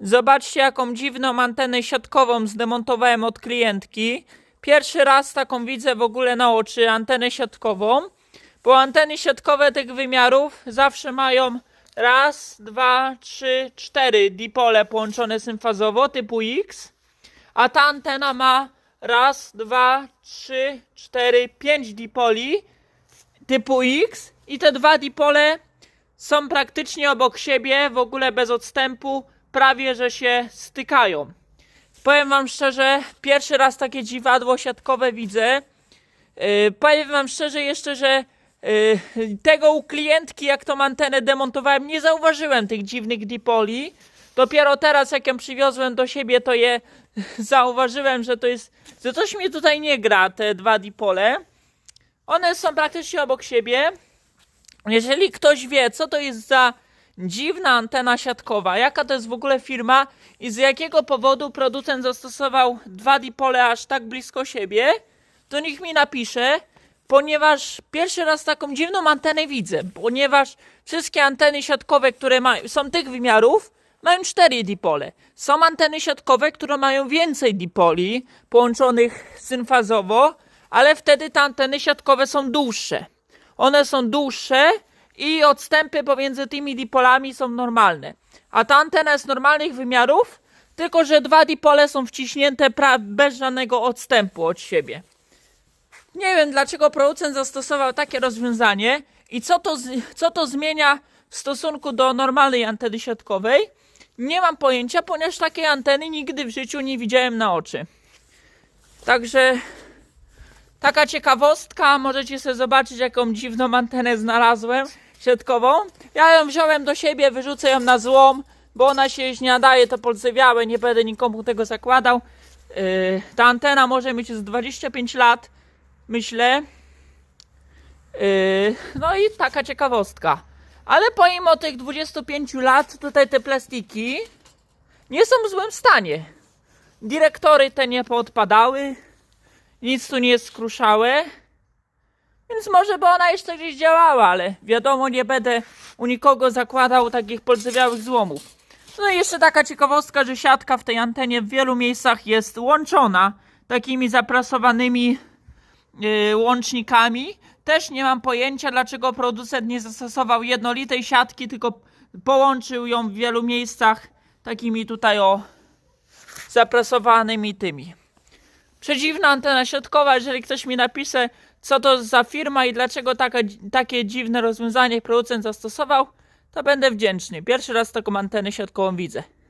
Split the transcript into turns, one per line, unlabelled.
Zobaczcie, jaką dziwną antenę siatkową zdemontowałem od klientki. Pierwszy raz taką widzę w ogóle na oczy, antenę siatkową. Bo anteny siatkowe tych wymiarów zawsze mają raz, dwa, trzy, cztery dipole połączone symfazowo typu X. A ta antena ma raz, dwa, trzy, cztery, pięć dipoli typu X. I te dwa dipole są praktycznie obok siebie, w ogóle bez odstępu, prawie że się stykają. Powiem Wam szczerze, pierwszy raz takie dziwadło siatkowe widzę. Yy, powiem Wam szczerze jeszcze, że yy, tego u klientki, jak tą antenę demontowałem, nie zauważyłem tych dziwnych dipoli. Dopiero teraz, jak ją przywiozłem do siebie, to je zauważyłem, że to jest, że coś mi tutaj nie gra, te dwa dipole. One są praktycznie obok siebie. Jeżeli ktoś wie, co to jest za dziwna antena siatkowa, jaka to jest w ogóle firma i z jakiego powodu producent zastosował dwa dipole aż tak blisko siebie, to niech mi napisze, ponieważ pierwszy raz taką dziwną antenę widzę, ponieważ wszystkie anteny siatkowe, które mają, są tych wymiarów, mają cztery dipole. Są anteny siatkowe, które mają więcej dipoli połączonych synfazowo, ale wtedy te anteny siatkowe są dłuższe. One są dłuższe i odstępy pomiędzy tymi dipolami są normalne. A ta antena jest normalnych wymiarów, tylko że dwa dipole są wciśnięte bez żadnego odstępu od siebie. Nie wiem dlaczego producent zastosował takie rozwiązanie i co to, co to zmienia w stosunku do normalnej anteny siatkowej. Nie mam pojęcia, ponieważ takiej anteny nigdy w życiu nie widziałem na oczy. Także Taka ciekawostka, możecie sobie zobaczyć jaką dziwną antenę znalazłem siatkową. Ja ją wziąłem do siebie, wyrzucę ją na złom, bo ona się już nie nadaje, to polcewiałe, nie będę nikomu tego zakładał. Yy, ta antena może mieć z 25 lat, myślę. Yy, no i taka ciekawostka. Ale pomimo tych 25 lat, tutaj te plastiki nie są w złym stanie. Dyrektory te nie poodpadały, nic tu nie jest skruszałe. Więc może by ona jeszcze gdzieś działała, ale wiadomo, nie będę u nikogo zakładał takich polcewiałych złomów. No i jeszcze taka ciekawostka, że siatka w tej antenie w wielu miejscach jest łączona takimi zaprasowanymi yy, łącznikami. Też nie mam pojęcia, dlaczego producent nie zastosował jednolitej siatki, tylko połączył ją w wielu miejscach takimi tutaj o zaprasowanymi tymi. Przedziwna antena siatkowa, jeżeli ktoś mi napisze, co to za firma i dlaczego taka, takie dziwne rozwiązanie producent zastosował, to będę wdzięczny. Pierwszy raz taką antenę siatkową widzę.